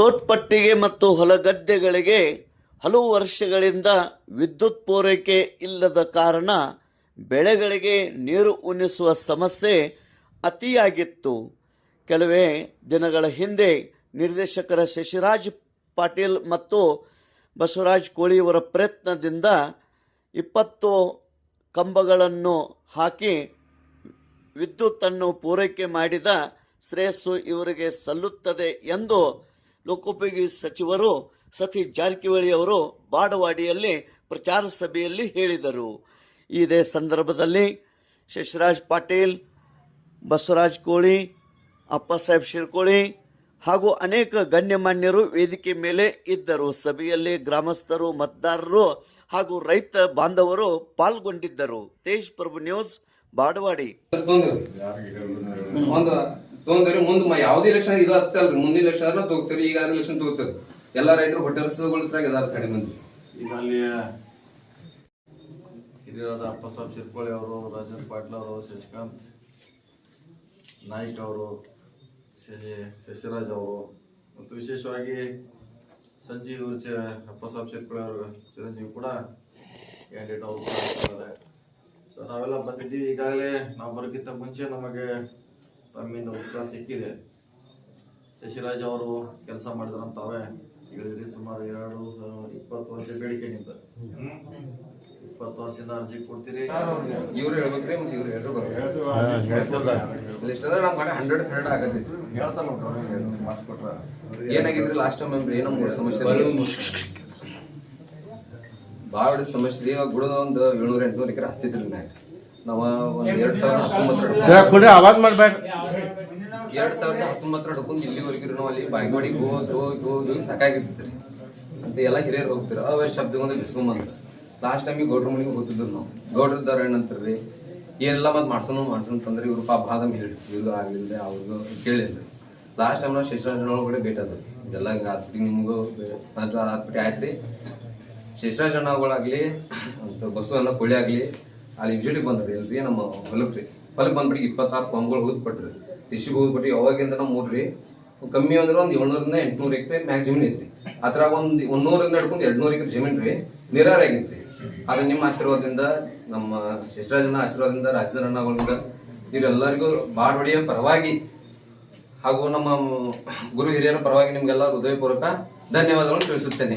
ತೋಟ್ಪಟ್ಟಿಗೆ ಮತ್ತು ಹೊಲಗದ್ದೆಗಳಿಗೆ ಹಲವು ವರ್ಷಗಳಿಂದ ವಿದ್ಯುತ್ ಪೂರೈಕೆ ಇಲ್ಲದ ಕಾರಣ ಬೆಳೆಗಳಿಗೆ ನೀರು ಉಣಿಸುವ ಸಮಸ್ಯೆ ಅತಿಯಾಗಿತ್ತು. ಕೆಲವೇ ದಿನಗಳ ಹಿಂದೆ ನಿರ್ದೇಶಕರ ಶಶಿರಾಜ್ ಪಾಟೀಲ್ ಮತ್ತು ಬಸವರಾಜ್ ಕೋಳಿಯವರ ಪ್ರಯತ್ನದಿಂದ ಇಪ್ಪತ್ತು ಕಂಬಗಳನ್ನು ಹಾಕಿ ವಿದ್ಯುತ್ತನ್ನು ಪೂರೈಕೆ ಮಾಡಿದ ಶ್ರೇಯಸ್ಸು ಇವರಿಗೆ ಸಲ್ಲುತ್ತದೆ ಎಂದು ಲೋಕೋಪಯೋಗಿ ಸಚಿವರು ಸತಿ ಜಾರಕಿಹೊಳಿ ಅವರು ಬಾಡವಾಡಿಯಲ್ಲಿ ಪ್ರಚಾರ ಸಭೆಯಲ್ಲಿ ಹೇಳಿದರು. ಇದೇ ಸಂದರ್ಭದಲ್ಲಿ ಶಶಿರಾಜ್ ಪಾಟೀಲ್, ಬಸವರಾಜ್ ಕೋಳಿ ಅಪ್ಪಸಾಹೇಬ್ ಶಿರ್ಕೋಳಿ ಹಾಗೂ ಅನೇಕ ಗಣ್ಯಮಾನ್ಯರು ವೇದಿಕೆ ಮೇಲೆ ಇದ್ದರು. ಸಭೆಯಲ್ಲಿ ಗ್ರಾಮಸ್ಥರು, ಮತದಾರರು ಹಾಗೂ ರೈತ ಬಾಂಧವರು ಪಾಲ್ಗೊಂಡಿದ್ದರು. ತೇಜ್ ಪ್ರಭು ನ್ಯೂಸ್, ಬಾಡವಾಡಿ. ತೊಂದ್ರಿ ಮುಂದೆ ಯಾವ್ದೇ ಇಲೆಕ್ಷನ್ ಇದು ಆಗ್ತಲ್ರಿ ಮುಂದಿನ ಇಲೆಕ್ಷನ್ ತಗೋತೀರಿ. ಈಗ ಇಲೆಕ್ಷನ್ ತಗೋತಾರೆ? ಎಲ್ಲಾ ರೈತರು ಹೊಟ್ಟೆ ಹಸಿದುಗೊಳ್ತಾಗ ಇದಾರ ಕಡೆ ಮಂದಿ ಈಗ ಅಲ್ಲಿ ಹಿರಿಯರಾದ ಅಪ್ಪಸಾಬ್ ಚಿರ್ಕೋಳಿ ಅವರು, ರಾಜೇಂದ್ರ ಪಾಟೀಲ್ ಅವರು, ಶಶಿಕಾಂತ್ ನಾಯ್ಕ್ ಅವರು, ಶಶಿ ಶಶಿರಾಜ್ ಅವರು, ಮತ್ತು ವಿಶೇಷವಾಗಿ ಸಂಜೀವ್ ಚ ಅಪ್ಪಸಾಬ್ ಚಿರ್ಕೋಳಿ ಅವರು, ಚಿರಂಜೀವಿ ಕೂಡ ಕ್ಯಾಂಡಿಡೇಟ್ ಅವರು ಸೊ ನಾವೆಲ್ಲ ಬಂದಿದ್ದೀವಿ. ಈಗಾಗಲೇ ನಾವು ಬರೋಕ್ಕಿಂತ ಮುಂಚೆ ನಮಗೆ ತಮ್ಮಿಂದ ಉತ್ತರ ಸಿಕ್ಕಿದೆ. ಶಶಿರಾಜ್ ಅವರು ಕೆಲಸ ಮಾಡಿದ್ರಂತಾವೆ. ಹೇಳಿದ್ರಿ ಸುಮಾರು ಎರಡು ಇಪ್ಪತ್ತು ವರ್ಷ ಬೇಡಿಕೆ ನಿಮ್ದ. ಇಪ್ಪತ್ತು ವರ್ಷದಿಂದ ಅರ್ಜಿ ಕೊಡ್ತೀರಿ? ಇವ್ರು ಹೇಳ್ಬೇಕ್ರಿ ಮತ್ತೆ ಇವ್ರು ಹೇಳ್ರು ಇಷ್ಟ ಅಂದ್ರೆ ಕಡೆ ಹಂಡ್ರೆಡ್ ಹಂಡ್ರೆಡ್ ಆಗತ್ತೆ. ಮಾಡಿಸ್ಕೊಟ್ರ ಏನಾಗಿದ್ರಿ ಲಾಸ್ಟ್ ಟೈಮ್ ಮೆಂಬ್ರಿ ಏನೋ ಮೂರು ಸಮಸ್ಯೆ ಭಾಳ ಸಮಸ್ಯೆ ರೀ ಇವಾಗ ಗುಡದ ಒಂದು ಏಳ್ನೂರ ಎಂಟ್ನೂರ ಎಕರೆ ಹಸ್ತಿದ್ರಿ ನಾವು ನಾವ ಒಂದ್ ಎರಡ್ ಸಾವಿರದ ಹತ್ತೊಂಬತ್ತು ಎರಡ್ ಸಾವಿರದ ಹತ್ತೊಂಬತ್ತರ ಹಿಡ್ಕೊಂಡು ಇಲ್ಲಿವರೆಗೂ ನಾವು ಅಲ್ಲಿ ಬಾಯ್ಗೋಡಿ ಹೋಗಿ ಹೋಗಿ ಹೋಗಿ ಸಾಕಾಗಿರ್ತೀರಿ ಅಂತ ಎಲ್ಲ ಹಿರಿಯರು ಹೋಗ್ತಿರ ಅವ ಶಬ್ದಗೊಂದು ಬಿಸ್ಕೊಂಬಂತ ಲಾಸ್ಟ್ ಟೈಮ್ ಗೌಡ್ರ ಮನೆಗೆ ಹೋಗ್ತಿದ್ರು ನಾವು. ಗೌಡ್ರದ್ದಾರ ಏನಂತಾರ್ರಿ? ಏನೆಲ್ಲ ಮತ್ತೆ ಮಾಡ್ಸೋನು ಮಾಡ್ಸೋನು ತಂದ್ರೆ ಇವ್ರು ಪಾಪ ಬಾದಮ್ ಹೇಳಿ ಇವ್ರು ಆಗ್ಲಿಲ್ಲ ಅವ್ರಿಗೂ ಕೇಳಿಲ್ರಿ. ಲಾಸ್ಟ್ ಟೈಮ್ ನಾವು ಶೇಷರಾಜ್ ಒಳಗಡೆ ಭೇಟಿ ಅದ ಇದೆಲ್ಲ ಆತ್ರಿ, ನಿಮ್ಗೂ ಆತ್ಬಿಟ್ಟು ಆಯ್ತ್ರಿ. ಶೇಷರಾಜ್ ಅಣ್ಣಗಳಾಗ್ಲಿ ಅಂತ ಬಸವ ಅನ್ನ ಕೊಳ್ಳಿ ಆಗ್ಲಿ, ಅಲ್ಲಿ ವಿಸಿಟಿಗೆ ಬಂದ್ರಿ. ಎಲ್ರಿ ನಮ್ಮ ಹೊಲಕ್ ರೀ ಹೊಲಕ್ ಬಂದ್ಬಿಟ್ಟು ಇಪ್ಪತ್ತಾರು ಪಂಪ್ಗಳು ಹೋಗ್ಬಿಟ್ರಿ ಕೊಟ್ರಿ ಹೋಗ್ಬಿಟ್ಟು ಅವಾಗಿಂದ ನಾವು ಮೂರ್ರಿ. ಕಮ್ಮಿ ಅಂದ್ರೆ ಒಂದು ಏಳ್ನೂರಿಂದ ಎಂಟ್ನೂರು ಎಕರೆ ಮ್ಯಾಗ ಜಮೀನ್ ಐತ್ರಿ. ಅದ್ರಾಗ ಒಂದು ಒಂದೂರಿಂದ ಹಿಡ್ಕೊಂಡು ಎರಡ್ನೂರು ಎಕರೆ ಜಮೀನ್ ರೀ, ನಿರಾರ ಆಗೈತ್ರಿ. ಆದ್ರೆ ನಿಮ್ಮ ಆಶೀರ್ವಾದದಿಂದ, ನಮ್ಮ ಶಶಿರಾಜನ ಆಶೀರ್ವಾದದಿಂದ, ರಾಜೇಂದ್ರ ಅಣ್ಣಗಳಿಂದ ಇವರೆಲ್ಲರಿಗೂ ಬಾಡ್ವಡಿಯ ಪರವಾಗಿ ಹಾಗೂ ನಮ್ಮ ಗುರು ಹಿರಿಯರ ಪರವಾಗಿ ನಿಮ್ಗೆಲ್ಲ ಹೃದಯಪೂರ್ವಕ ಧನ್ಯವಾದಗಳನ್ನು ತಿಳಿಸುತ್ತೇನೆ.